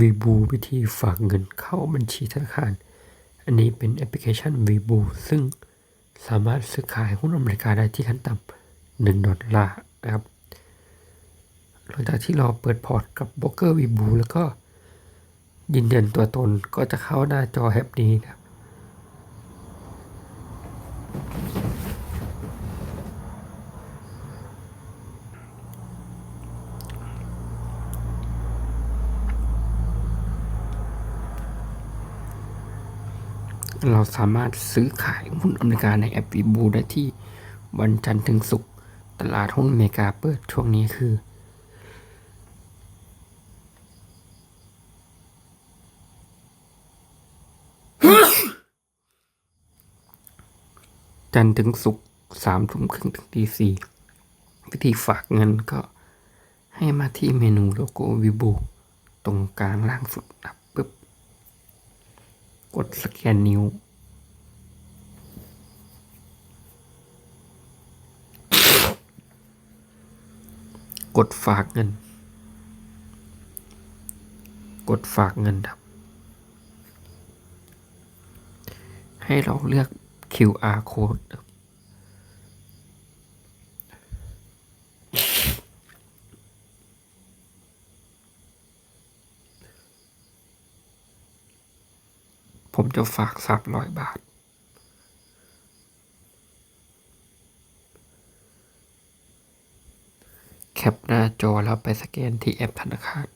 วีบูวิธีฝากเงินเข้าบัญชีธนาคาร อันนี้เป็นแอปพลิเคชันวีบูซึ่งสามารถซื้อขายหุ้นอเมริกาได้ที่ขั้นต่ำหนึ่งดอลลาร์นะครับ หลังจากที่เราเปิดพอร์ตกับโบรกเกอร์วีบูแล้วก็ยืนยันตัวตนก็จะเข้าหน้าจอแอปนี้นะครับ เราสามารถซื้อขายหุ้นอเมริกาในแอปวีบูได้ที่วันจันทร์ถึงศุกร์ตลาดหุ้นอเมริกาเปิดช่วงนี้คือ จันทร์ถึงศุกร์สามทุ่มครึ่งถึงตีสี่วิธีฝากเงินก็ให้มาที่เมนูโลโก้วีบูตรงกลางล่างสุดนะครับ กดสแกนนิ้ว กดฝากเงิน กดฝากเงินครับ ให้เราเลือก QR code ครับ ผมจะฝากสามร้อยบาท แคปหน้าจอแล้วไปสแกนที่แอปธนาคาร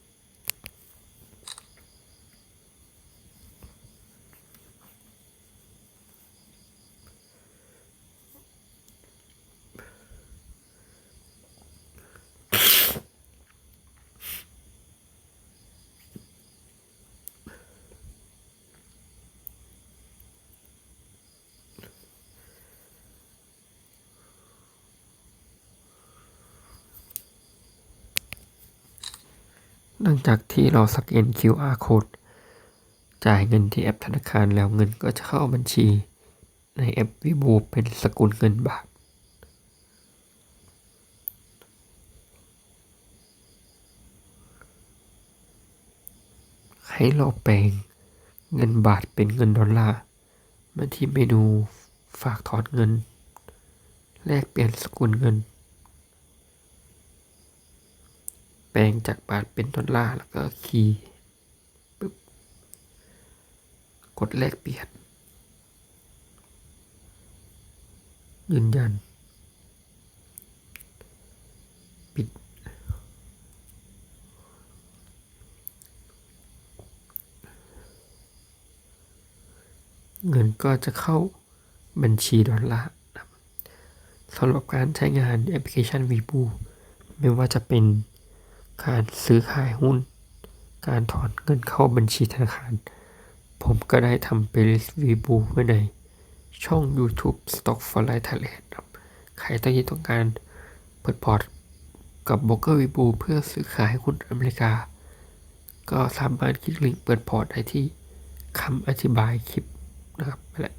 หลังจากที่เราสแกน QR code จ่ายเงินที่แอปธนาคารแล้วเงินก็จะเข้าบัญชีในแอปวิบูเป็นสกุลเงินบาท ให้เราแปลงเงินบาทเป็นเงินดอลลาร์มาที่เมนูฝากถอนเงิน แลกเปลี่ยนสกุลเงิน แปลงจากบาทเป็นดอลลาร์แล้วก็คีย์ปึ๊บกดแลกเปลี่ยน ยืนยัน ปิด เงินก็จะเข้าบัญชีดอลลาร์สำหรับการใช้งานแอปพลิเคชัน v ีบูไม่ว่าจะเป็น การซื้อขายหุ้น การถอนเงินเข้าบัญชีธนาคาร ผมก็ได้ทำ playlist วีบูไว้ในช่อง YouTube Stock for Life Thailand ครับ ใครต้องที่ต้องการเปิดพอร์ตกับโบรกเกอร์วีบูเพื่อซื้อขายหุ้นอเมริกา ก็สามารถคลิกลิงก์เปิดพอร์ตได้ที่คำอธิบายคลิปนะครับไปแล้ว